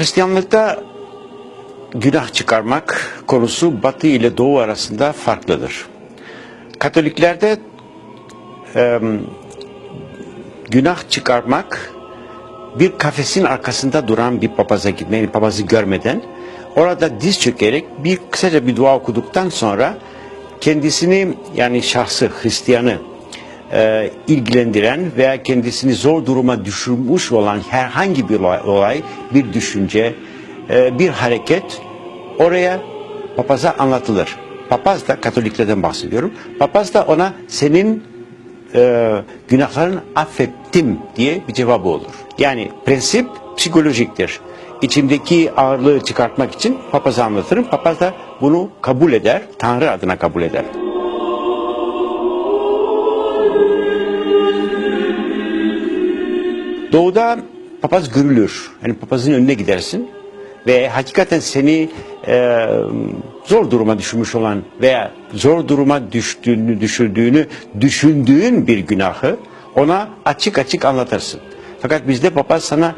Hristiyanlıkta günah çıkarmak konusu Batı ile Doğu arasında farklıdır. Katoliklerde e, günah çıkarmak bir kafesin arkasında duran bir papaza gitmeyi, papazı görmeden orada diz çökerek bir kısaca bir dua okuduktan sonra kendisini yani şahsı Hristiyanı e, ilgilendiren veya kendisini zor duruma düşürmüş olan herhangi bir olay, bir düşünce, e, bir hareket oraya papaza anlatılır. Papaz da Katoliklerden bahsediyorum. Papaz da ona senin e, günahlarını affettim diye bir cevabı olur. Yani prensip psikolojiktir. İçimdeki ağırlığı çıkartmak için papaza anlatırım. Papaz da bunu kabul eder, Tanrı adına kabul eder. Doğuda papaz görülür. Yani papazın önüne gidersin ve hakikaten seni e, zor duruma düşürmüş olan veya zor duruma düştüğünü düşürdüğünü düşündüğün bir günahı ona açık açık anlatırsın. Fakat bizde papaz sana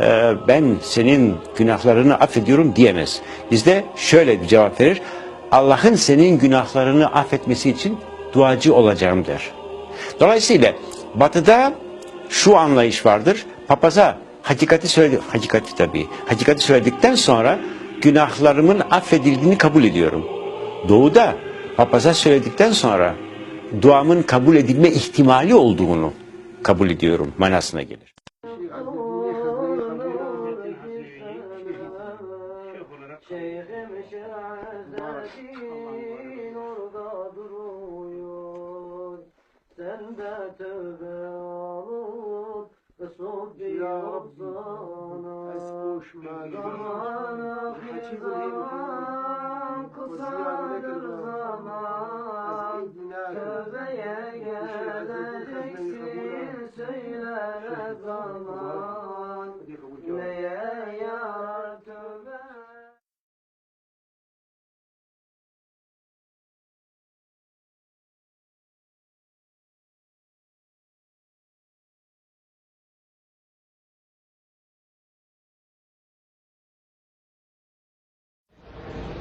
e, ben senin günahlarını affediyorum diyemez. Bizde şöyle bir cevap verir. Allah'ın senin günahlarını affetmesi için duacı olacağım der. Dolayısıyla batıda şu anlayış vardır. Papaza hakikati söyledi, hakikati tabii. Hakikati söyledikten sonra günahlarımın affedildiğini kabul ediyorum. Doğuda papaza söyledikten sonra duamın kabul edilme ihtimali olduğunu kabul ediyorum manasına gelir. Sen de tövbe صبحی آبزانا از گوش مدانا حچی بودیم کسان درزان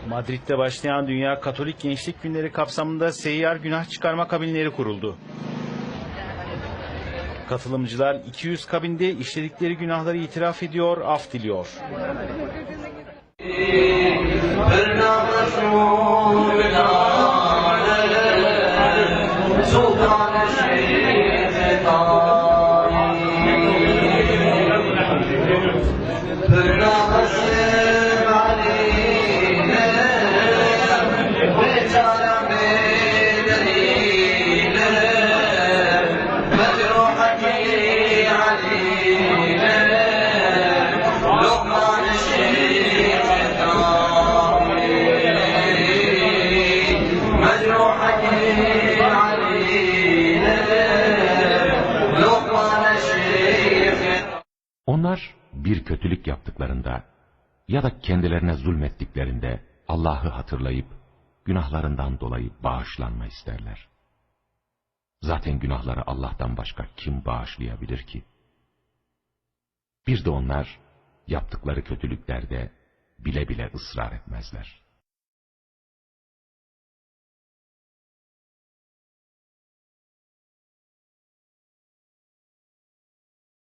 Madrid'de başlayan Dünya Katolik Gençlik Günleri kapsamında seyyar günah çıkarma kabinleri kuruldu. Katılımcılar 200 kabinde işledikleri günahları itiraf ediyor, af diliyor. Onlar bir kötülük yaptıklarında ya da kendilerine zulmettiklerinde Allah'ı hatırlayıp günahlarından dolayı bağışlanma isterler. Zaten günahları Allah'tan başka kim bağışlayabilir ki? Bir de onlar yaptıkları kötülüklerde bile bile ısrar etmezler.